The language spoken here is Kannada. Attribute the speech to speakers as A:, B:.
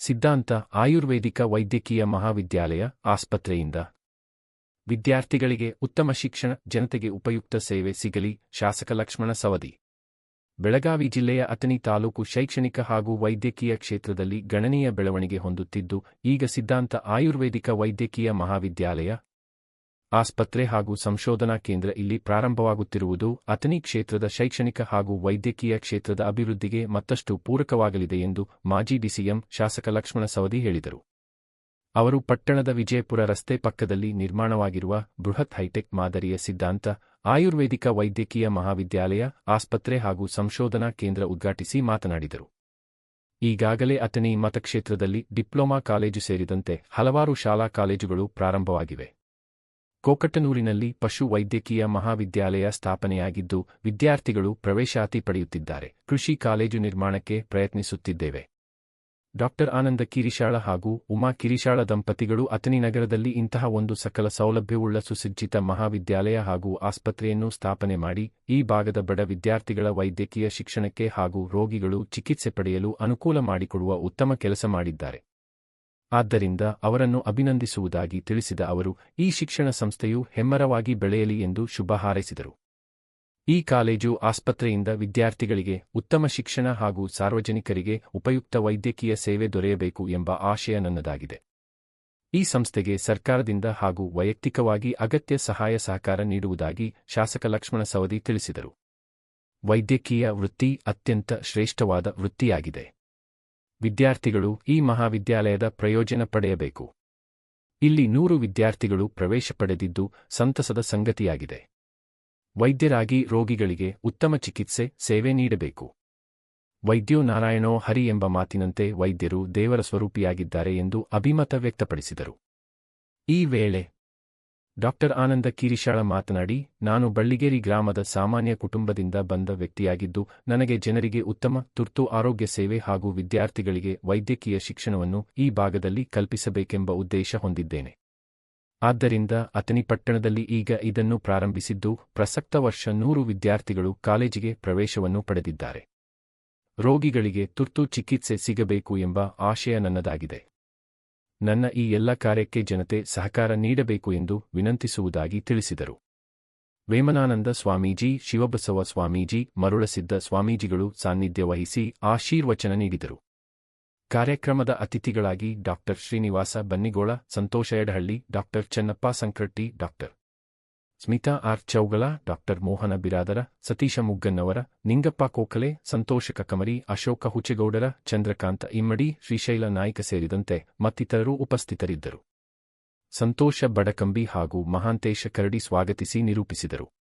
A: ಸಿದ್ಧಾಂತ ಆಯುರ್ವೇದಿಕ ವೈದ್ಯಕೀಯ ಮಹಾವಿದ್ಯಾಲಯ ಆಸ್ಪತ್ರೆಯಿಂದ. ವಿದ್ಯಾರ್ಥಿಗಳಿಗೆ ಉತ್ತಮ ಶಿಕ್ಷಣ, ಜನತೆಗೆ ಉಪಯುಕ್ತ ಸೇವೆ ಸಿಗಲಿ, ಶಾಸಕ ಲಕ್ಷ್ಮಣ ಸವದಿ. ಬೆಳಗಾವಿ ಜಿಲ್ಲೆಯ ಅತನಿ ತಾಲೂಕು ಶೈಕ್ಷಣಿಕ ಹಾಗೂ ವೈದ್ಯಕೀಯ ಕ್ಷೇತ್ರದಲ್ಲಿ ಗಣನೀಯ ಬೆಳವಣಿಗೆ ಹೊಂದುತ್ತಿದ್ದು, ಈಗ ಸಿದ್ಧಾಂತ ಆಯುರ್ವೇದಿಕ ವೈದ್ಯಕೀಯ ಮಹಾವಿದ್ಯಾಲಯ ಆಸ್ಪತ್ರೆ ಹಾಗೂ ಸಂಶೋಧನಾ ಕೇಂದ್ರ ಇಲ್ಲಿ ಪ್ರಾರಂಭವಾಗುತ್ತಿರುವುದು ಅತನಿ ಕ್ಷೇತ್ರದ ಶೈಕ್ಷಣಿಕ ಹಾಗೂ ವೈದ್ಯಕೀಯ ಕ್ಷೇತ್ರದ ಅಭಿವೃದ್ಧಿಗೆ ಮತ್ತಷ್ಟು ಪೂರಕವಾಗಲಿದೆ ಎಂದು ಮಾಜಿ ಡಿಸಿಎಂ ಶಾಸಕ ಲಕ್ಷ್ಮಣ ಸವದಿ ಹೇಳಿದರು. ಅವರು ಪಟ್ಟಣದ ವಿಜಯಪುರ ರಸ್ತೆ ಪಕ್ಕದಲ್ಲಿ ನಿರ್ಮಾಣವಾಗಿರುವ ಬೃಹತ್ ಹೈಟೆಕ್ ಮಾದರಿಯ ಸಿದ್ಧಾಂತ, ಆಯುರ್ವೇದಿಕ ವೈದ್ಯಕೀಯ ಮಹಾವಿದ್ಯಾಲಯ, ಆಸ್ಪತ್ರೆ ಹಾಗೂ ಸಂಶೋಧನಾ ಕೇಂದ್ರ ಉದ್ಘಾಟಿಸಿ ಮಾತನಾಡಿದರು. ಈಗಾಗಲೇ ಅತನಿ ಮತಕ್ಷೇತ್ರದಲ್ಲಿ ಡಿಪ್ಲೊಮಾ ಕಾಲೇಜು ಸೇರಿದಂತೆ ಹಲವಾರು ಶಾಲಾ ಕಾಲೇಜುಗಳು ಪ್ರಾರಂಭವಾಗಿವೆ. ಕೋಕಟ್ಟನೂರಿನಲ್ಲಿ ಪಶು ವೈದ್ಯಕೀಯ ಮಹಾವಿದ್ಯಾಲಯ ಸ್ಥಾಪನೆಯಾಗಿದ್ದು, ವಿದ್ಯಾರ್ಥಿಗಳು ಪ್ರವೇಶಾತಿ ಪಡೆಯುತ್ತಿದ್ದಾರೆ. ಕೃಷಿ ಕಾಲೇಜು ನಿರ್ಮಾಣಕ್ಕೆ ಪ್ರಯತ್ನಿಸುತ್ತಿದ್ದೇವೆ. ಡಾಕ್ಟರ್ ಆನಂದ ಕಿರಿಶಾಳ ಹಾಗೂ ಉಮಾ ಕಿರಿಶಾಳ ದಂಪತಿಗಳು ಅತನಿ ನಗರದಲ್ಲಿ ಇಂತಹ ಒಂದು ಸಕಲ ಸೌಲಭ್ಯವುಳ್ಳ ಸುಸಜ್ಜಿತ ಮಹಾವಿದ್ಯಾಲಯ ಹಾಗೂ ಆಸ್ಪತ್ರೆಯನ್ನು ಸ್ಥಾಪನೆ ಮಾಡಿ, ಈ ಭಾಗದ ಬಡ ವಿದ್ಯಾರ್ಥಿಗಳ ವೈದ್ಯಕೀಯ ಶಿಕ್ಷಣಕ್ಕೆ ಹಾಗೂ ರೋಗಿಗಳು ಚಿಕಿತ್ಸೆ ಪಡೆಯಲು ಅನುಕೂಲ ಮಾಡಿಕೊಡುವ ಉತ್ತಮ ಕೆಲಸ ಮಾಡಿದ್ದಾರೆ. ಆದ್ದರಿಂದ ಅವರನ್ನು ಅಭಿನಂದಿಸುವುದಾಗಿ ತಿಳಿಸಿದ ಅವರು, ಈ ಶಿಕ್ಷಣ ಸಂಸ್ಥೆಯು ಹೆಮ್ಮರವಾಗಿ ಬೆಳೆಯಲಿ ಎಂದು ಶುಭ ಹಾರೈಸಿದರು. ಈ ಕಾಲೇಜು ಆಸ್ಪತ್ರೆಯಿಂದ ವಿದ್ಯಾರ್ಥಿಗಳಿಗೆ ಉತ್ತಮ ಶಿಕ್ಷಣ ಹಾಗೂ ಸಾರ್ವಜನಿಕರಿಗೆ ಉಪಯುಕ್ತ ವೈದ್ಯಕೀಯ ಸೇವೆ ದೊರೆಯಬೇಕು ಎಂಬ ಆಶಯ ನನ್ನದಾಗಿದೆ. ಈ ಸಂಸ್ಥೆಗೆ ಸರ್ಕಾರದಿಂದ ಹಾಗೂ ವೈಯಕ್ತಿಕವಾಗಿ ಅಗತ್ಯ ಸಹಾಯ ಸಹಕಾರ ನೀಡುವುದಾಗಿ ಶಾಸಕ ಲಕ್ಷ್ಮಣ ಸವದಿ ತಿಳಿಸಿದರು. ವೈದ್ಯಕೀಯ ವೃತ್ತಿ ಅತ್ಯಂತ ಶ್ರೇಷ್ಠವಾದ ವೃತ್ತಿಯಾಗಿದೆ. ವಿದ್ಯಾರ್ಥಿಗಳು ಈ ಮಹಾವಿದ್ಯಾಲಯದ ಪ್ರಯೋಜನ ಪಡೆಯಬೇಕು. ಇಲ್ಲಿ ನೂರು ವಿದ್ಯಾರ್ಥಿಗಳು ಪ್ರವೇಶ ಪಡೆದಿದ್ದು ಸಂತಸದ ಸಂಗತಿಯಾಗಿದೆ. ವೈದ್ಯರಾಗಿ ರೋಗಿಗಳಿಗೆ ಉತ್ತಮ ಚಿಕಿತ್ಸೆ, ಸೇವೆ ನೀಡಬೇಕು. ವೈದ್ಯೋ ನಾರಾಯಣೋ ಹರಿ ಎಂಬ ಮಾತಿನಂತೆ ವೈದ್ಯರು ದೇವರ ಸ್ವರೂಪಿಯಾಗಿದ್ದಾರೆ ಎಂದು ಅಭಿಮತ ವ್ಯಕ್ತಪಡಿಸಿದರು. ಈ ವೇಳೆ ಡಾಕ್ಟರ್ ಆನಂದ ಕಿರಿಶಾಳ ಮಾತನಾಡಿ, ನಾನು ಬಳ್ಳಿಗೇರಿ ಗ್ರಾಮದ ಸಾಮಾನ್ಯ ಕುಟುಂಬದಿಂದ ಬಂದ ವ್ಯಕ್ತಿಯಾಗಿದ್ದು, ನನಗೆ ಜನರಿಗೆ ಉತ್ತಮ, ತುರ್ತು ಆರೋಗ್ಯ ಸೇವೆ ಹಾಗೂ ವಿದ್ಯಾರ್ಥಿಗಳಿಗೆ ವೈದ್ಯಕೀಯ ಶಿಕ್ಷಣವನ್ನು ಈ ಭಾಗದಲ್ಲಿ ಕಲ್ಪಿಸಬೇಕೆಂಬ ಉದ್ದೇಶ ಹೊಂದಿದ್ದೇನೆ. ಆದ್ದರಿಂದ ಅತನಿ ಪಟ್ಟಣದಲ್ಲಿ ಈಗ ಇದನ್ನು ಪ್ರಾರಂಭಿಸಿದ್ದು, ಪ್ರಸಕ್ತ ವರ್ಷ ನೂರು ವಿದ್ಯಾರ್ಥಿಗಳು ಕಾಲೇಜಿಗೆ ಪ್ರವೇಶವನ್ನು ಪಡೆದಿದ್ದಾರೆ. ರೋಗಿಗಳಿಗೆ ತುರ್ತು ಚಿಕಿತ್ಸೆ ಸಿಗಬೇಕು ಎಂಬ ಆಶಯ ನನ್ನದಾಗಿದೆ. ನನ್ನ ಈ ಎಲ್ಲ ಕಾರ್ಯಕ್ಕೆ ಜನತೆ ಸಹಕಾರ ನೀಡಬೇಕು ಎಂದು ವಿನಂತಿಸುವುದಾಗಿ ತಿಳಿಸಿದರು. ವೇಮನಾನಂದ ಸ್ವಾಮೀಜಿ, ಶಿವಬಸವ ಸ್ವಾಮೀಜಿ ಮರುಳಸಿದ್ದ ಸ್ವಾಮೀಜಿಗಳು ಸಾನ್ನಿಧ್ಯ ವಹಿಸಿ ಆಶೀರ್ವಚನ ನೀಡಿದರು. ಕಾರ್ಯಕ್ರಮದ ಅತಿಥಿಗಳಾಗಿ doctor Srinivasa Bannigola Santosha Yadahalli doctor Channappa Sankatti doctor Smita R. Chougala, doctor Mohana Biradara, Satisha Mugganavara, Ningappa Kokale Santosha Kamari, Ashoka Huchegowdara Chandrakanta Immadi, Shrishaila Nayka ಸೇರಿದಂತೆ ಮತ್ತಿತರರು ಉಪಸ್ಥಿತರಿದ್ದರು. ಸಂತೋಷ ಬಡಕಂಬಿ ಹಾಗೂ ಮಹಾಂತೇಶ ಕರಡಿ ಸ್ವಾಗತಿಸಿ ನಿರೂಪಿಸಿದರು.